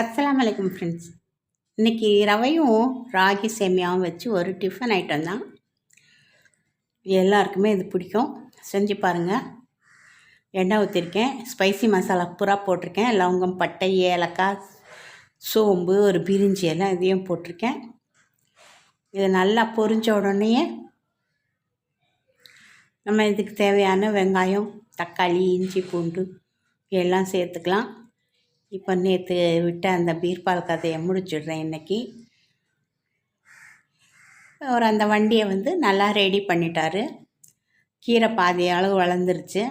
அஸ்லாம் வலைக்கம் ஃப்ரெண்ட்ஸ் இன்றைக்கி ரவையும் ராகி சேமியாவும் வச்சு ஒரு டிஃபன் ஐட்டம் தான். எல்லாருக்குமே இது பிடிக்கும். செஞ்சு பாருங்கள் எண்ணெய் ஊற்றிருக்கேன் ஸ்பைசி மசாலா பூரா போட்டிருக்கேன். லவங்கம் பட்டை ஏலக்காய் சோம்பு ஒரு பிரிஞ்சி எல்லாம் இதையும் போட்டிருக்கேன். இது நல்லா பொரிஞ்ச உடனேயே நம்ம இதுக்கு தேவையான வெங்காயம் தக்காளி இஞ்சி பூண்டு எல்லாம் சேர்த்துக்கலாம். இப்போ நேற்று விட்ட அந்த பீர்பால் கதையை முடிச்சுடுறேன் இன்றைக்கி அவர் அந்த வண்டியை வந்து நல்லா ரெடி பண்ணிட்டார். கீரை பாதி அளவு வளர்ந்துருச்சு.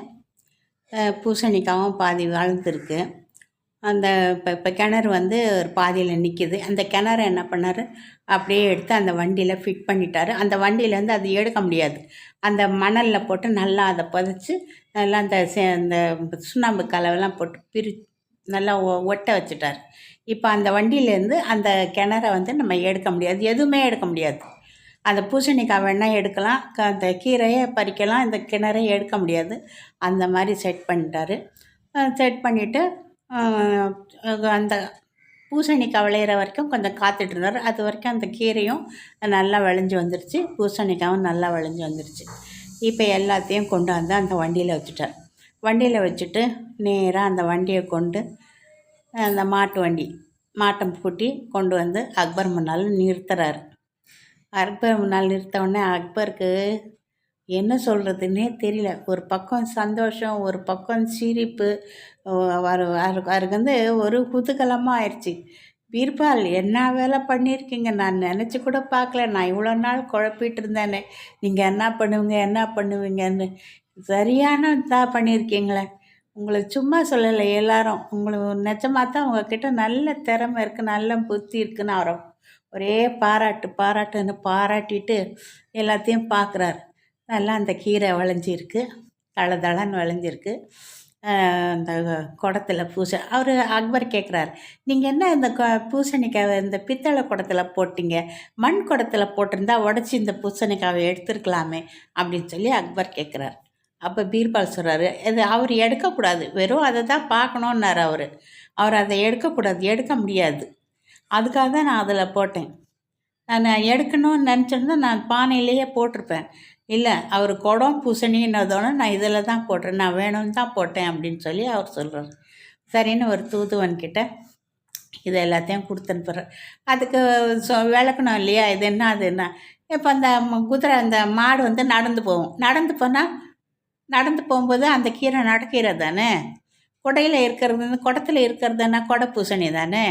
பூசணிக்காவும் பாதி வளர்ந்துருக்கு. அந்த இப்போ இப்போ கிணறு வந்து ஒரு பாதியில் நிற்கிது அந்த கிணறு என்ன பண்ணார்? அப்படியே எடுத்து அந்த வண்டியில் ஃபிட் பண்ணிட்டார். அந்த வண்டியிலேருந்து அது எடுக்க முடியாது. அந்த மணலில் போட்டு நல்லா அதை புதைச்சி நல்லா அந்த சே அந்த சுண்ணாம்பு கலவெல்லாம் போட்டு பிரி நல்லா ஒ ஒட்ட வச்சுட்டார். இப்போ அந்த வண்டியிலேருந்து அந்த கிணற வந்து நம்ம எடுக்க முடியாது. எதுவுமே எடுக்க முடியாது. அந்த பூசணிக்காய் வேணால் எடுக்கலாம். க அந்த கீரையை பறிக்கலாம். இந்த கிணறை எடுக்க முடியாது. அந்த மாதிரி செட் பண்ணிட்டாரு. செட் பண்ணிவிட்டு அந்த பூசணிக்காய் விளையிற வரைக்கும் கொஞ்சம் காத்துட்டு இருந்தார். அது வரைக்கும் அந்த கீரையும் நல்லா விளைஞ்சி வந்துருச்சு. பூசணிக்காயும் நல்லா விளைஞ்சி வந்துருச்சு. இப்போ எல்லாத்தையும் கொண்டு வந்து அந்த வண்டியில் வச்சுட்டார். வண்டியில் வச்சுட்டு நேராக அந்த வண்டியை கொண்டு அந்த மாட்டு வண்டி மாட்டம் பூட்டி கொண்டு வந்து அக்பர் முன்னால் நிறுத்துறாரு. அக்பர் முன்னால் நிறுத்தவுடனே அக்பருக்கு என்ன சொல்கிறதுன்னே தெரியல. ஒரு பக்கம் சந்தோஷம் ஒரு பக்கம் சிரிப்பு அவருக்கு வந்து ஒரு குதூகலமாக ஆயிடுச்சு. பீர்பால் என்ன வேலை பண்ணியிருக்கீங்க? நான் நினச்சி கூட பார்க்கல. நான் இவ்வளோ நாள் குழப்பிட்டு இருந்தேனே. நீங்கள் என்ன பண்ணுவீங்க? என்ன பண்ணுவீங்கன்னு சரியான இதாக பண்ணியிருக்கீங்களே. உங்களை சும்மா சொல்லலை எல்லாரும். உங்களுக்கு நிஜமாக தான் உங்ககிட்ட நல்ல திறமை இருக்குது நல்ல புத்தி இருக்குன்னு அவரை ஒரே பாராட்டு பாராட்டுன்னு பாராட்டிட்டு எல்லாத்தையும் பார்க்குறாரு நல்லா அந்த கீரை விளைஞ்சிருக்கு தள தளன்னு விளைஞ்சிருக்கு. அந்த குடத்தில் பூசை அவர் அக்பர் கேட்குறாரு நீங்கள் என்ன இந்த பூசணிக்காவை இந்த பித்தளை குடத்தில் போட்டிங்க? மண் குடத்தில் போட்டிருந்தா உடச்சி இந்த பூசணிக்காவை எடுத்துருக்கலாமே அப்படின்னு சொல்லி அக்பர் கேட்குறாரு அப்போ பீர்பால் சொல்கிறாரு அது அவர் எடுக்கக்கூடாது. வெறும் அதை தான் பார்க்கணுன்னார் அவர். அவர் அதை எடுக்கக்கூடாது. எடுக்க முடியாது. அதுக்காக தான் நான் அதில் போட்டேன். நான் எடுக்கணும்னு நினச்சிருந்தா நான் பானையிலேயே போட்டிருப்பேன். இல்லை அவர் குடம் பூசணின்னதோட நான் இதில் தான் போட்டேன். நான் வேணும்னு தான் போட்டேன் அப்படின்னு சொல்லி அவர் சொல்கிறார் சரின்னு ஒரு தூதுவன்கிட்ட இது எல்லாத்தையும் கொடுத்துனுப்புறேன் அதுக்கு சொ விளக்கணும் இல்லையா? இது என்ன அது என்ன? இப்போ அந்த குதிரை அந்த மாடு வந்து நடந்து போகும். நடந்து போனால் நடந்து போகும்போது அந்த கீரை நடக்கீரை தானே குடையில் இருக்கிறது குடத்தில் இருக்கிறதுனா குட பூசணி தானே?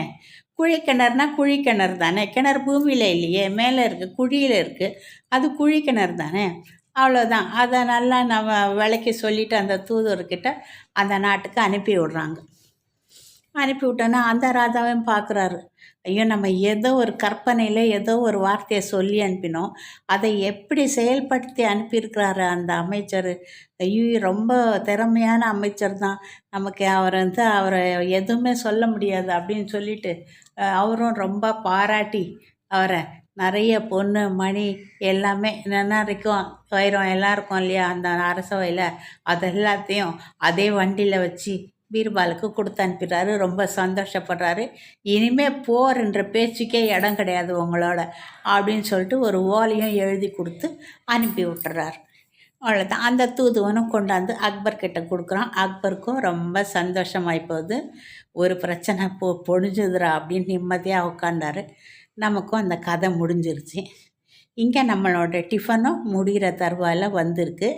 குழி கிணறுனா குழி கிணறு தானே? கிணறு பூமியில் இல்லையே மேலே இருக்குது குழியில் இருக்குது அது குழி கிணறு தானே? அவ்வளோதான் அதை நல்லா நம்ம விளக்கி சொல்லிவிட்டு அந்த தூதுவர்கிட்ட அந்த நாட்டுக்கு அனுப்பி விட்றாங்க. அனுப்பி விட்டோன்னா அந்த ராஜாவையும் பார்க்குறாரு ஐயோ நம்ம ஏதோ ஒரு கற்பனையில் ஏதோ ஒரு வார்த்தையை சொல்லி அனுப்பினோம். அதை எப்படி செயல்படுத்தி அனுப்பியிருக்கிறாரு அந்த அமைச்சர்? ஐயோ ரொம்ப திறமையான அமைச்சர் தான். நமக்கு அவர் வந்து அவரை எதுவுமே சொல்ல முடியாது அப்படின்னு சொல்லிட்டு அவரும் ரொம்ப பாராட்டி அவரை. நிறைய பொண்ணு மணி எல்லாமே என்னென்ன இருக்கும் வைரம் எல்லாம் இருக்கும் இல்லையா? அந்த அரசவையில் அது எல்லாத்தையும் அதே வண்டியில் வச்சு பீர்பாலுக்கு கொடுத்து அனுப்பிடுறாரு. ரொம்ப சந்தோஷப்படுறாரு. இனிமேல் போர் என்ற பேச்சுக்கே இடம் கிடையாது உங்களோட அப்படின்னு சொல்லிட்டு ஒரு ஓலையும் எழுதி கொடுத்து அனுப்பி விட்டுறாரு. அவ்வளோதான் அந்த தூதுவனும் கொண்டாந்து அக்பர் கிட்ட கொடுக்குறான். அக்பருக்கும் ரொம்ப சந்தோஷமாகி போகுது. ஒரு பிரச்சனை போ பொழிஞ்சுதுரா அப்படின்னு நிம்மதியாக உட்காண்டாரு நமக்கும் அந்த கதை முடிஞ்சிருச்சு. இங்கே நம்மளோட டிஃபனும் முடிகிற தருவாயில் வந்திருக்கு.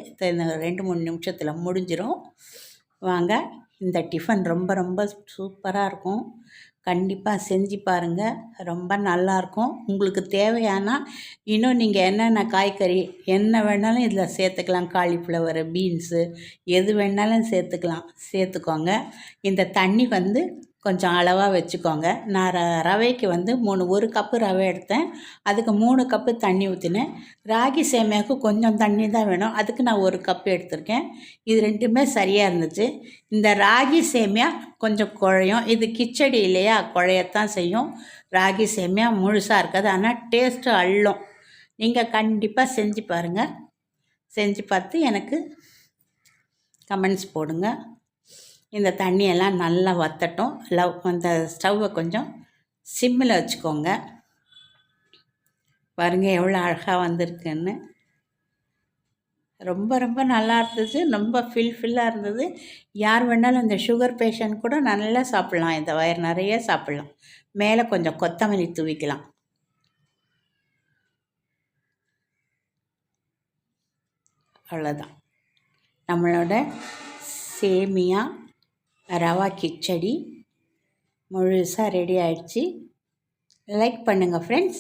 ரெண்டு மூணு நிமிஷத்தில் முடிஞ்சிடும் வாங்க. இந்த டிஃபன் ரொம்ப ரொம்ப சூப்பராக இருக்கும். கண்டிப்பாக செஞ்சு பாருங்கள் ரொம்ப நல்லாயிருக்கும் உங்களுக்கு தேவையானா இன்னும் நீங்கள் என்னென்ன காய்கறி என்ன வேணாலும் இதில் சேர்த்துக்கலாம். காலிஃப்ளவரு பீன்ஸு எது வேணாலும் சேர்த்துக்கலாம். சேர்த்துக்கோங்க. இந்த தண்ணி வந்து கொஞ்சம் அளவாக வச்சுக்கோங்க. நான் ர ரவைக்கு வந்து மூணு ஒரு கப்பு ரவை எடுத்தேன். அதுக்கு மூணு கப்பு தண்ணி ஊற்றினேன் ராகி சேமியாவுக்கு கொஞ்சம் தண்ணி தான் வேணும். அதுக்கு நான் ஒரு கப்பு எடுத்திருக்கேன். இது ரெண்டுமே சரியாக இருந்துச்சு. இந்த ராகி சேமியா கொஞ்சம் குழையும். இது கிச்சடி இல்லையா? குழையத்தான் செய்யும். ராகி சேமியா முழுசாக இருக்காது. ஆனால் டேஸ்ட்டு அள்ளும். நீங்கள் கண்டிப்பாக செஞ்சு பாருங்கள் செஞ்சு பார்த்து எனக்கு கமெண்ட்ஸ் போடுங்க. இந்த தண்ணியெல்லாம் நல்லா வத்தட்டும். லவ் அந்த ஸ்டவ்வை கொஞ்சம் சிம்மில் வச்சுக்கோங்க. பாருங்க எவ்வளோ அழகாக வந்திருக்குன்னு. ரொம்ப ரொம்ப நல்லா இருந்தது. ரொம்ப ஃபில்ஃபில்லாக இருந்தது. யார் வேணாலும் இந்த சுகர் பேஷண்ட் கூட நல்லா சாப்பிட்லாம். இந்த வயிறு நிறைய சாப்பிட்லாம். மேலே கொஞ்சம் கொத்தமல்லி தூவிக்கலாம். அவ்வளோதான். நம்மளோட சேமியா ரவா கிச்சடி முழுசாக ரெடி ஆயிடுச்சு. லைக் பண்ணுங்கள் ஃப்ரெண்ட்ஸ்